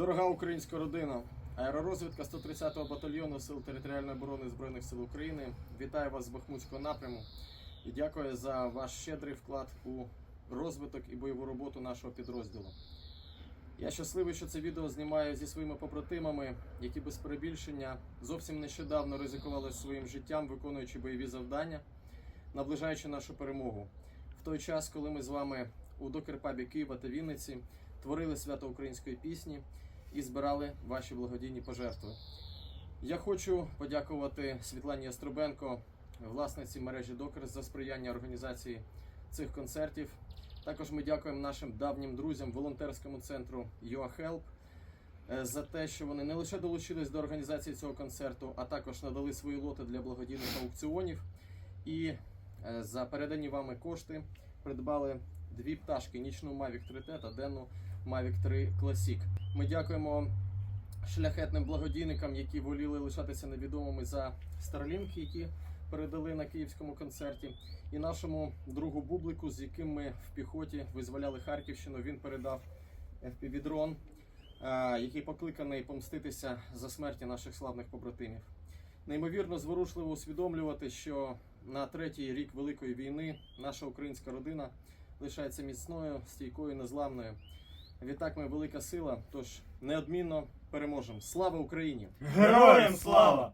Дорога українська родина, аеророзвідка 130-го батальйону Сил територіальної оборони Збройних сил України. Вітаю вас з Бахмутського напряму і дякую за ваш щедрий вклад у розвиток і бойову роботу нашого підрозділу. Я щасливий, що це відео знімаю зі своїми побратимами, які без перебільшення зовсім нещодавно ризикували своїм життям, виконуючи бойові завдання, наближаючи нашу перемогу. В той час, коли ми з вами у Докерпабі Києва та Вінниці творили свято української пісні і збирали ваші благодійні пожертви. Я хочу подякувати Світлані Яструбенко, власниці мережі Докерс, за сприяння організації цих концертів. Також ми дякуємо нашим давнім друзям волонтерському центру YourHelp е, за те, що вони не лише долучились до організації цього концерту, а також надали свої лоти для благодійних аукціонів. І за передані вами кошти придбали дві пташки: нічну Mavic 3T та денну Mavic 3 Classic. Ми дякуємо шляхетним благодійникам, які воліли лишатися невідомими за Starlink, які передали на київському концерті, і нашому другу Бублику, з яким ми в піхоті визволяли Харківщину. Він передав FPV-дрон, е, який покликаний помститися за смерті наших славних побратимів. Неймовірно зворушливо усвідомлювати, що на третій рік Великої війни наша українська родина лишається міцною, стійкою, незламною. Відтак ми велика сила, тож неодмінно переможемо. Слава Україні! Героям слава!